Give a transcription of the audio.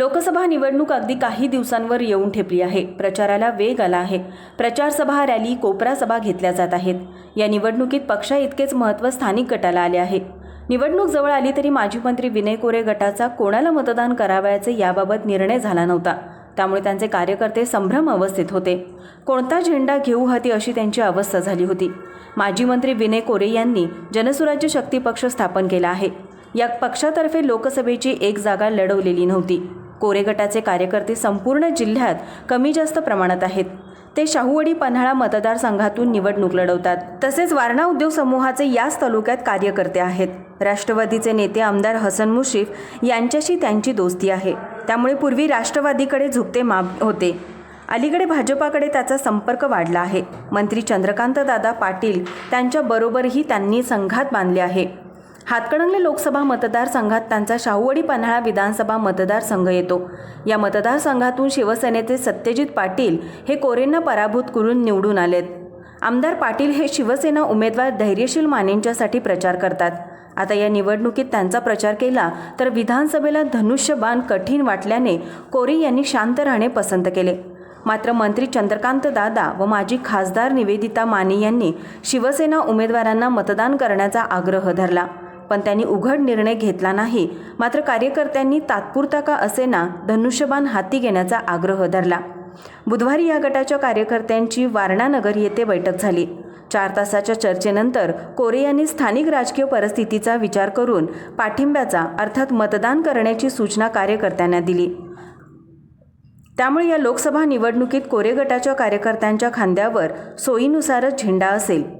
लोकसभा निवडणूक अगदी काही दिवसांवर येऊन ठेपली आहे. प्रचाराला वेग आला आहे. प्रचारसभा रॅली कोपरा सभा घेतल्या जात आहेत. या निवडणुकीत पक्षा इतकेच महत्त्व स्थानिक गटाला आले आहे. निवडणूक जवळ आली तरी माजी मंत्री विनय कोरे गटाचा कोणाला मतदान करावयाचे याबाबत निर्णय झाला नव्हता. त्यामुळे त्यांचे कार्यकर्ते संभ्रम अवस्थेत होते. कोणता झेंडा घेऊ हाती अशी त्यांची अवस्था झाली होती. माजी मंत्री विनय कोरे यांनी जनसुराज्य शक्ती पक्ष स्थापन केला आहे. या पक्षातर्फे लोकसभेची एक जागा लढवलेली नव्हती. कोरे गटाचे कार्यकर्ते संपूर्ण जिल्ह्यात कमी जास्त प्रमाणात आहेत. ते शाहूवाडी पन्हाळा मतदारसंघातून निवडणूक लढवतात. तसेच वारणा उद्योग समूहाचे याच तालुक्यात कार्यकर्ते आहेत. राष्ट्रवादीचे नेते आमदार हसन मुश्रीफ यांच्याशी त्यांची दोस्ती आहे. त्यामुळे पूर्वी राष्ट्रवादीकडे झुकते माप होते. अलीकडे भाजपाकडे त्याचा संपर्क वाढला आहे. मंत्री चंद्रकांतदादा पाटील त्यांच्याबरोबरही त्यांनी संघात बांधले आहे. हातकणंगले लोकसभा मतदारसंघात त्यांचा शाहूवाडी पन्हाळा विधानसभा मतदारसंघ येतो. या मतदारसंघातून शिवसेनेचे सत्यजित पाटील हे कोरेंना पराभूत करून निवडून आलेत. आमदार पाटील हे शिवसेना उमेदवार धैर्यशील मानेंच्यासाठी प्रचार करतात. आता या निवडणुकीत त्यांचा प्रचार केला तर विधानसभेला धनुष्यबाण कठीण वाटल्याने कोरे यांनी शांत राहणे पसंत केले. मात्र मंत्री चंद्रकांत दादा व माजी खासदार निवेदिता माने यांनी शिवसेना उमेदवारांना मतदान करण्याचा आग्रह धरला. पण त्यांनी उघड निर्णय घेतला नाही. मात्र कार्यकर्त्यांनी तात्पुरता का असेना धनुष्यबाण हाती घेण्याचा आग्रह धरला. बुधवारी या गटाच्या कार्यकर्त्यांची वारणानगर येथे बैठक झाली. चार तासाच्या चर्चेनंतर कोरे यांनी स्थानिक राजकीय परिस्थितीचा विचार करून पाठिंब्याचा अर्थात मतदान करण्याची सूचना कार्यकर्त्यांना दिली. त्यामुळे या लोकसभा निवडणुकीत कोरे गटाच्या कार्यकर्त्यांच्या खांद्यावर सोयीनुसारच झेंडा असेल.